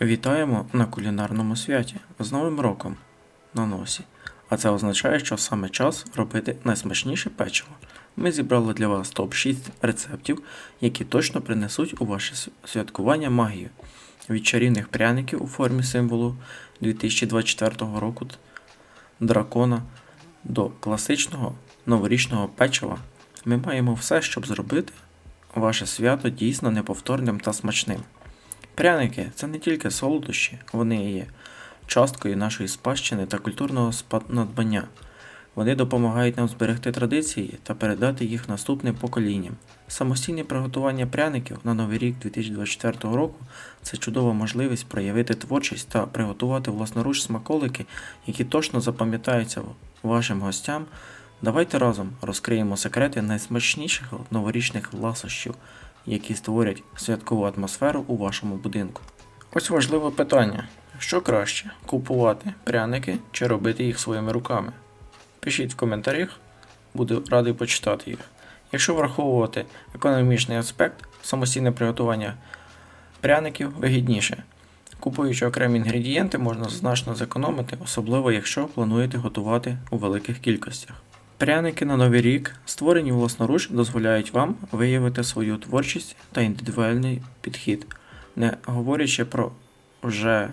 Вітаємо на кулінарному святі з Новим роком на носі. А це означає, що саме час робити найсмачніше печиво. Ми зібрали для вас топ-6 рецептів, які точно принесуть у ваше святкування магію. Від чарівних пряників у формі символу 2024 року дракона до класичного новорічного печива. Ми маємо все, щоб зробити ваше свято дійсно неповторним та смачним. Пряники це не тільки солодощі, вони є часткою нашої спадщини та культурного надбання. Вони допомагають нам зберегти традиції та передати їх наступним поколінням. Самостійне приготування пряників на Новий рік 2024 року це чудова можливість проявити творчість та приготувати власноруч смаколики, які точно запам'ятаються вашим гостям. Давайте разом розкриємо секрети найсмачніших новорічних ласощів, які створять святкову атмосферу у вашому будинку. Ось важливе питання: що краще купувати пряники чи робити їх своїми руками? Пишіть в коментарях, буду радий почитати їх. Якщо враховувати економічний аспект, самостійне приготування пряників вигідніше. Купуючи окремі інгредієнти, можна значно зекономити, особливо якщо плануєте готувати у великих кількостях. Пряники на Новий рік, створені власноруч, дозволяють вам виявити свою творчість та індивідуальний підхід, не говорячи про вже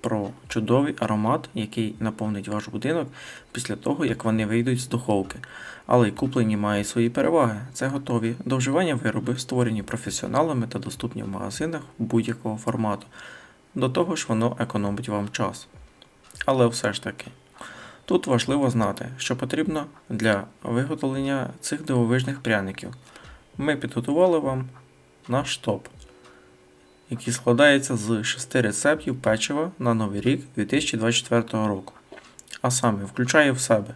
про чудовий аромат, який наповнить ваш будинок після того, як вони вийдуть з духовки. Але й куплені мають свої переваги. Це готові до вживання вироби, створені професіоналами та доступні в магазинах будь-якого формату. До того ж, воно економить вам час. Але все ж таки, тут важливо знати, що потрібно для виготовлення цих дивовижних пряників. Ми підготували вам наш топ, який складається з 6 рецептів печива на Новий рік 2024 року. А саме включає в себе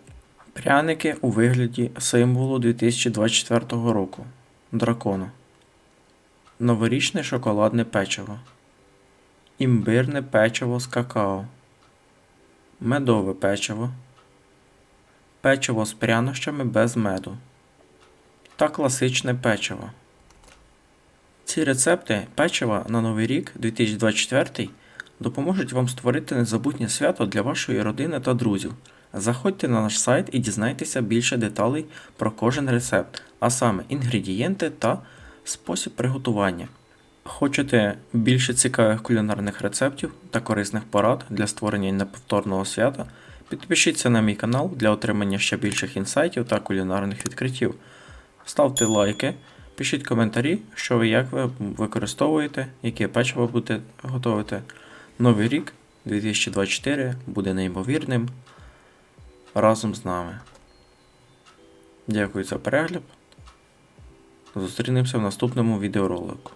пряники у вигляді символу 2024 року дракона, новорічне шоколадне печиво, імбирне печиво з какао, медове печиво, печиво з прянощами без меду та класичне печиво. Ці рецепти печива на Новий рік 2024 допоможуть вам створити незабутнє свято для вашої родини та друзів. Заходьте на наш сайт і дізнайтеся більше деталей про кожен рецепт, а саме інгредієнти та спосіб приготування. Хочете більше цікавих кулінарних рецептів та корисних порад для створення неповторного свята? Підпишіться на мій канал для отримання ще більших інсайтів та кулінарних відкриттів. Ставте лайки, пишіть коментарі, що ви як ви використовуєте, яке печиво будете готувати. Новий рік 2024 буде неймовірним разом з нами. Дякую за перегляд. Зустрінемося в наступному відеоролику.